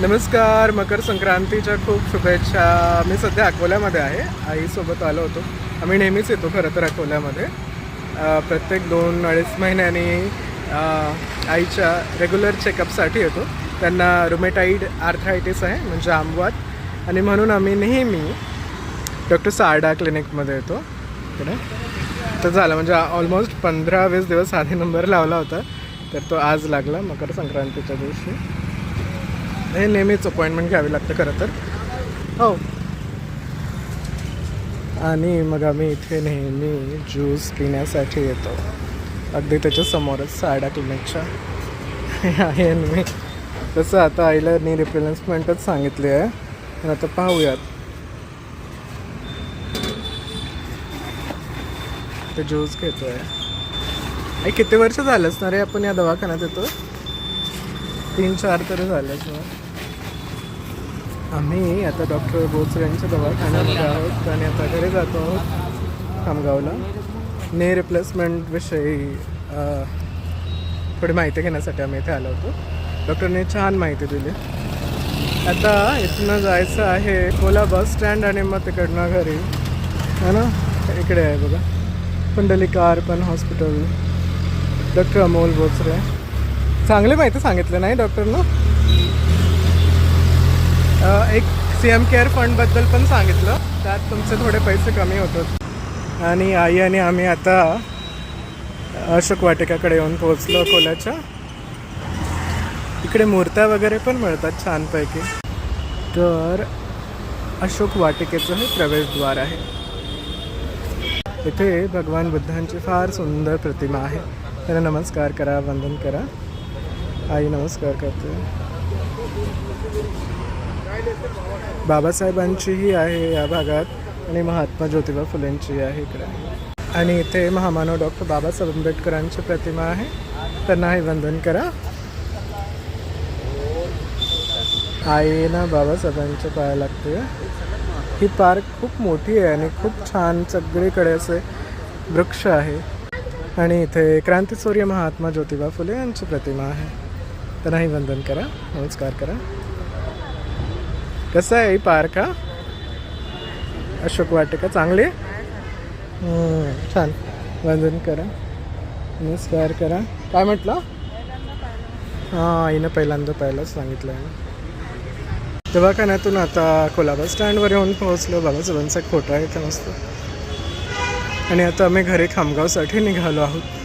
नमस्कार मकर संक्रांतीच्या खूप शुभेच्छा. मी सध्या अकोल्यामध्ये आहे. आईसोबत आलो होतो. आम्ही नेहमीच येतो खरं तर अकोल्यामध्ये. प्रत्येक दोन अडीच महिन्यांनी आईच्या रेग्युलर चेकअपसाठी येतो. त्यांना रुमेटाईड आर्थायटिस आहे म्हणजे आंबवात. आणि म्हणून आम्ही नेहमी डॉक्टर सारडा क्लिनिकमध्ये येतो. तिकडे तर झालं म्हणजे ऑलमोस्ट पंधरा वीस दिवस आधी नंबर लावला होता. तर तो आज लागला मकर संक्रांतीच्या दिवशी. हे नेहमीच अपॉइंटमेंट घ्यावी लागते खरं तर. हो. आणि मग आम्ही इथे नेहमी ज्यूस पिण्यासाठी येतो. अगदी त्याच्यासमोरच साडा क्लिनिकच्या आहे मी. तसं आता आईला नी रिप्लेसमेंटच सांगितली आहे. आता पाहूयात. ते ज्यूस घेतो आहे किती वर्ष झालं असणार आहे? आपण या दवाखान्यात येतो तीन चार तरी झालेच ना आम्ही आता डॉक्टर बोचरे यांच्या दवाखान्यामध्ये आहोत आणि आता घरी जातो आहोत खामगावला. ने रिप्लेसमेंट विषयी अ, थोडी माहिती घेण्यासाठी आम्ही इथे आलो होतो. डॉक्टरने छान माहिती दिली. आता इथनं जायचं आहे कोला बस स्टँड आणि मग तिकडनं घरी. है ना? इकडे आहे बघा. पुंडलिका अर्पण हॉस्पिटल डॉक्टर अमोल बोचरे. चांगली माहिती सांगितलं नाही डॉक्टरनं? एक सी एम केअर फंडबद्दल पण सांगितलं. त्यात तुमचे थोडे पैसे कमी होतात आणि आई आणि आम्ही आता अशोक वाटिकाकडे येऊन पोहोचलो अकोल्याच्या. इकडे मूर्त्या वगैरे पण मिळतात छानपैकी. तर अशोक वाटिकेचं हे प्रवेशद्वार आहे. इथे भगवान बुद्धांची फार सुंदर प्रतिमा आहे. त्यांना नमस्कार करा वंदन करा. आई नमस्कार करते. बाबासाहेबांचीही आहे या भागात आणि महात्मा ज्योतिबा फुलेंची आहे इकडे. आणि इथे महामानव डॉक्टर बाबासाहेब आंबेडकरांची प्रतिमा आहे. त्यांनाही वंदन करा. आईना बाबासाहेबांच्या पाया लागते. ही पार्क खूप मोठी आहे आणि खूप छान सगळीकडे असे वृक्ष आहे. आणि इथे क्रांतीसूर्य महात्मा ज्योतिबा फुले यांची प्रतिमा आहे. त्यांनाही वंदन करा नमस्कार करा. कसं आहे पार्क हा? अशोक वाटिका चांगले? छान. वंदन करा नमस्कार करा. काय म्हटलं? हां आईनं पहिल्यांदा पहिलाच सांगितलं आहे दवाखान्यातून आता कोल्हापूर स्टँडवर येऊन पोहोचलो. बाबासाहेबांचा एक खोटा आहे इथे मस्त. आणि आता आम्ही घरी खामगावसाठी निघालो आहोत.